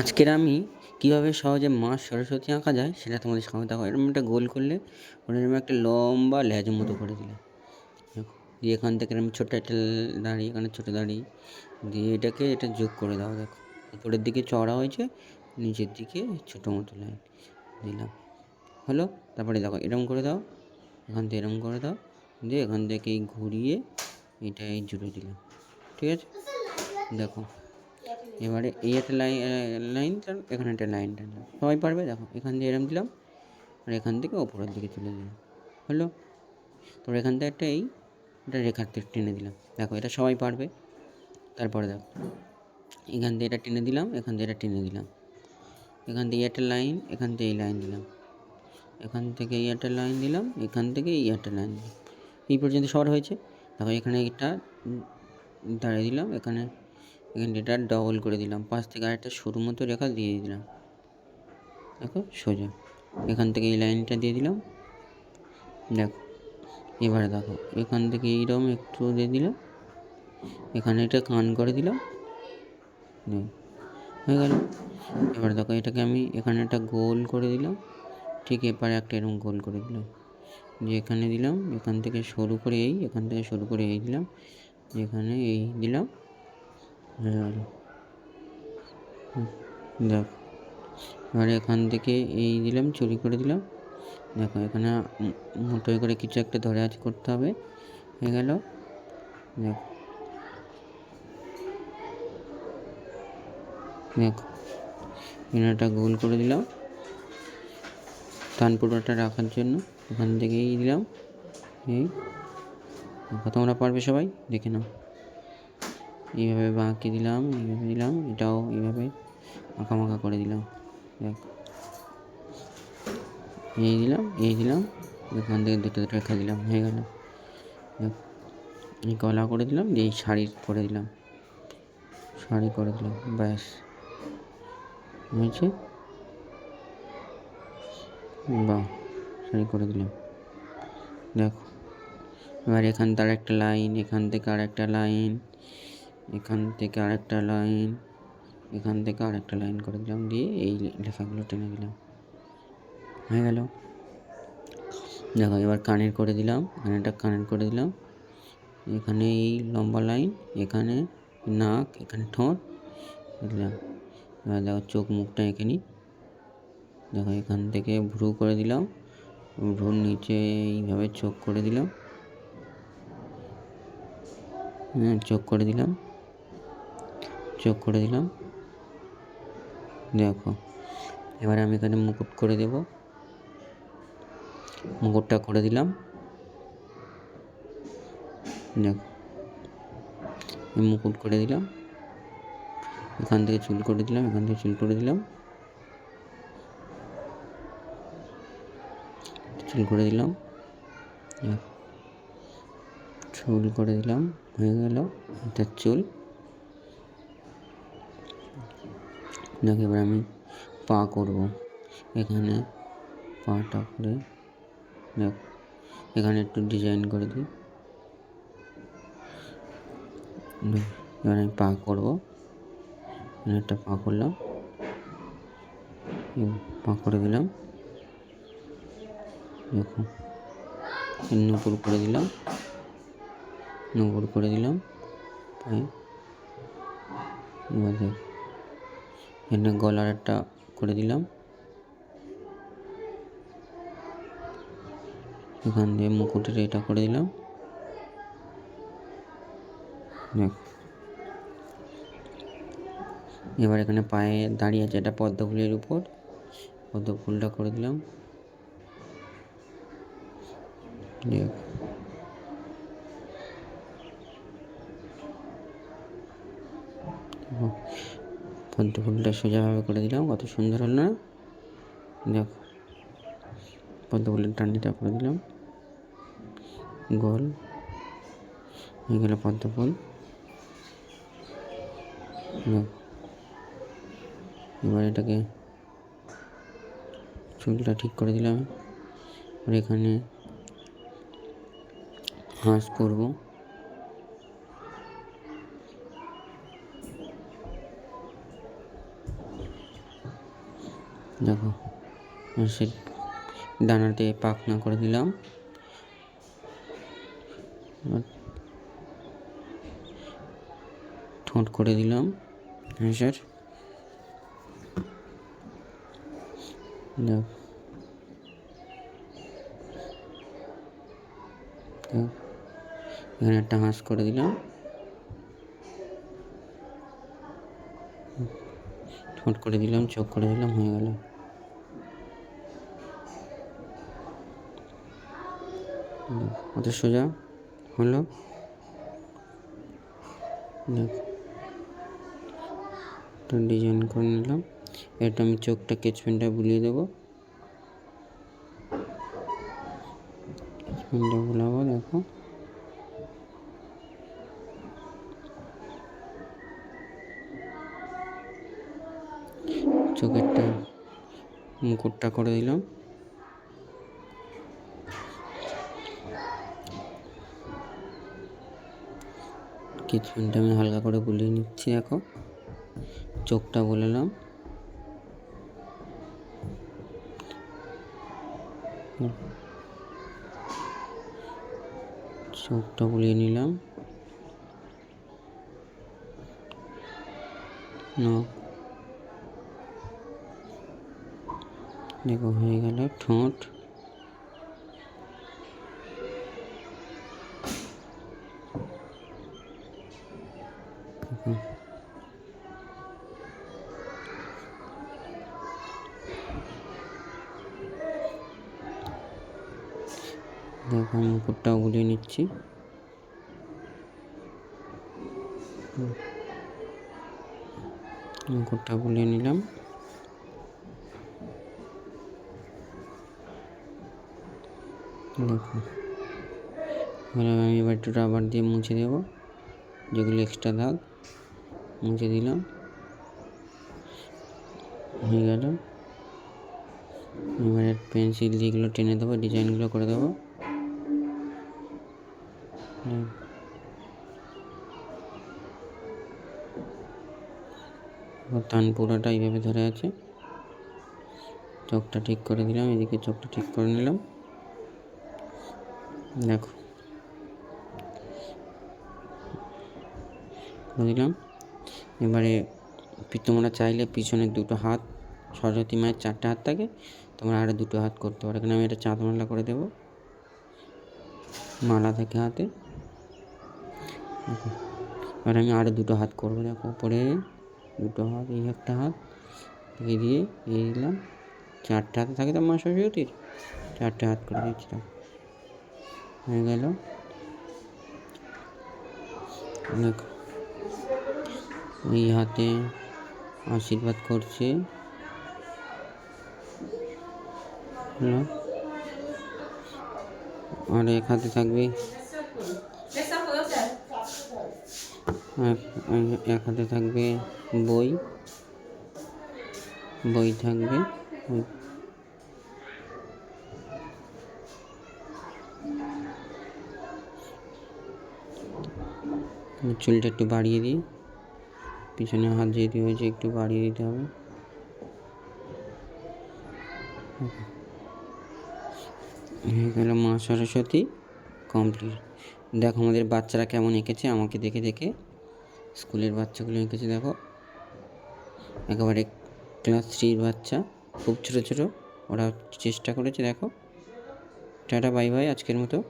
আজকের আমি কীভাবে সহজে মা সরস্বতী আঁকা যায় সেটা তোমাদের সামনে দেখো। এরকম একটা গোল করলে এরকম একটা লম্বা লেজ মতো করে দিলে। দিয়ে এখান থেকে এরকম ছোটো একটা দাঁড়িয়ে এখানে ছোটো দাঁড়িয়ে দিয়ে এটাকে এটা যোগ করে দাও, দেখো। উপরের দিকে চড়া হয়েছে, নিচের দিকে ছোটো মতো লাইন দিলাম। হলো? তারপরে দেখো এরকম করে দাও, এখান থেকে এরকম করে দাও, দিয়ে এখান থেকে ঘুরিয়ে এটা জুড়ে দিলাম। ঠিক আছে? দেখো। এবারে একটা লাইন লাইন টান এখানে একটা লাইন টানলাম সবাই পারবে? দেখো, এখান দিয়ে এরম দিলাম, আর এখান থেকে ওপরের দিকে তুলে দিলাম হলো? তারপর এখান থেকে একটা এই, একটা রেখার থেকে টেনে দিলাম। দেখো, এটা সবাই পারবে? তারপরে দেখো, এখান থেকে এটা টেনে দিলাম, এখান থেকে এটা টেনে দিলাম। এখান থেকে একটা লাইন এখান থেকে এই লাইন দিলাম। এখান থেকে এই একটা লাইন দিলাম, এখান থেকে এই একটা লাইন দিলাম। এই পর্যন্ত সবার হয়েছে। দেখো, এখানে এটা দাঁড়িয়ে দিলাম, এখানে এখানে এটা ডবল করে দিলাম। পাশ থেকে আরেকটা সরু মতো রেখা দিয়ে দিলাম। দেখো, সোজা। এখান থেকে এই লাইনটা দিয়ে দিলাম। দেখো, এবারে দেখো, এখান থেকে এইরকম একটু দিয়ে দিলাম। এখানে এটা কান করে দিলাম। হয়ে গেল। এবার দেখো, এটাকে আমি এখানে একটা গোল করে দিলাম। ঠিক এপারে একটা এরকম গোল করে দিলাম। যে এখানে দিলাম, এখান থেকে শুরু করে এই, এখান থেকে শুরু করে এই দিলাম। এখানে এই দিলাম। হয়ে গেল দেখো এবার এখান থেকে এই দিলাম, চুরি করে দিলাম। দেখো, এখানে মোটোই করে কিছু একটা ধরে আছে, করতে হবে। হয়ে গেল। দেখো। দেখো এখানে একটা গোল করে দিলাম। তান পুরোটা রাখার জন্য ওখান থেকেই দিলাম। এই তোমরা পারবে সবাই, দেখে নাও। এইভাবে বাঁকিয়ে দিলাম, এইভাবে দিলাম, এটাও এইভাবে আঁকা মাখা করে দিলাম। দেখ। এই দিলাম এই দিলাম, এখান থেকে দুটো দুটো রেখা দিলাম, হয়ে গেল। এই গলা করে দিলাম, দিয়ে এই শাড়ি করে দিলাম। শাড়ি করে দিলাম, ব্যাস। হয়েছে? বাহ, শাড়ি করে দিলাম। দেখো, এবার এখান থেকে আর একটা লাইন, এখান থেকে আর একটা লাইন। এখান থেকে আরেকটা লাইন, এখান থেকে আরেকটা লাইন করে দিলাম, দিয়ে এই লেখাগুলো টেনে দিলাম হয়ে গেল। দেখো, এবার কানের করে দিলাম এখানে একটা কানের করে দিলাম। এখানে এই লম্বা লাইন, এখানে নাক, এখানে ঠোঁট দিলাম এবার দেখো, চোখ মুখটা এঁকে নিই। দেখো, এখান থেকে ভ্রু করে দিলাম। ভ্রুর নিচে এইভাবে চোখ করে দিলাম। হ্যাঁ চোখ করে দিলাম। চোখ করে দিলাম। দেখো, এবারে আমি এখানে মুকুট করে দেব। মুকুটটা করে দিলাম। দেখো মুকুট করে দিলাম। এখান থেকে চুল করে দিলাম, এখান থেকে চুল করে দিলাম। চুল করে দিলাম। চুল করে দিলাম, হয়ে গেল। এটা চুল। দেখো এবার আমি পা করব। এখানে পাটা করে দেখ, এখানে একটু ডিজাইন করে দিই। এবার আমি পা করব। একটা পা করলাম। পা করে দিলাম। দেখো নুপুর করে দিলাম। নুপুর করে দিলাম। পায়ে। এবার দেখ এখানে গলার একটা করে দিলাম। এখান দিয়ে মুকুটের এটা করে দিলাম। এবার এখানে পায়ে দাঁড়িয়ে আছে এটা পদ্ম ফুলের উপর। পদ্ম ফুলটা করে দিলাম। দেখ। পদ্ম ফুলটা সোজাভাবে করে দিলাম, কত সুন্দর হলো না? দেখো, পদ্ম ফুলের টান্ডিটা করে দিলাম। গোল, হয়ে গেল পদ্ম ফুল। এবার এটাকে চুলটা ঠিক করে দিলাম। আর এখানে হাঁস করব দেখো সে ডানাতে পাখনা করে দিলাম। ঠোঁট করে দিলাম, হাঁসের। দেখ, এখানে একটা হাঁস করে দিলাম। ঠোঁট করে দিলাম, চোখ করে দিলাম, হয়ে গেল। অত সোজা হলো। একটা ডিজাইন করে নিলাম। এটা আমি চোখটা কেচপেনটা বুলিয়ে দেবো। কেচপেনটা বুলাবো, দেখো। চোখেরটা মুকুটটা করে দিলাম। কিছুটা আমি হালকা করে বুলিয়ে নিচ্ছি, দেখো। চোখটা বলেলাম চোখটা বুলিয়ে নিলাম। দেখো, হয়ে গেল ঠোঁট দেখো। দেখো মুকুটটাও গুলিয়ে নিচ্ছি। হুম। মুকুটটা গুলিয়ে নিলাম। দেখো আমি এবার একটু রাবার দিয়ে মুছে দেবো। যেগুলো এক্সট্রা দাগ, মুছে দিলাম। হয়ে গেল। এবারে পেন্সিল দিয়ে এগুলো টেনে দেবো ডিজাইনগুলো করে দেবো। হুম। ও তান পুরোটা এইভাবে ধরে আছে। চোখটা ঠিক করে দিলাম, এদিকে চোখটা ঠিক করে নিলাম। দেখো। দিলাম এবারে তোমরা চাইলে পিছনের দুটো হাত, সরস্বতী মায়ের চারটে হাত থাকে, তোমরা আরও দুটো হাত করতে পারো। এখানে আমি একটা চাঁদ মালা করে দেবো। মালা থাকে হাতে। এবার আমি আরও দুটো হাত করব, দেখো পরে দুটো হাত, এই একটা হাত এই দিয়ে এই দিলাম। চারটে হাতে থাকে তো মা সরস্বতীর চারটে হাত করে দিচ্ছিলাম হয়ে গেল। দেখো, এই হাতে আশীর্বাদ করছে। আর এক হাতে থাকবে এক- হাতে থাকবে বই। বই থাকবে। চুলটা একটু বাড়িয়ে দিই। পিছনে হাত যেহেতু হয়েছে, একটু বাড়িয়ে দিতে হবে। গেল মা সরস্বতী কমপ্লিট দেখো আমাদের বাচ্চারা কেমন এঁকেছে, আমাকে দেখে দেখে। স্কুলের বাচ্চাগুলো এঁকেছে দেখো। একেবারে ক্লাস থ্রির বাচ্চা, খুব ছোটো ছোটো। ওরা চেষ্টা করেছে, দেখো। টাটা, বাই বাই, আজকের মতো।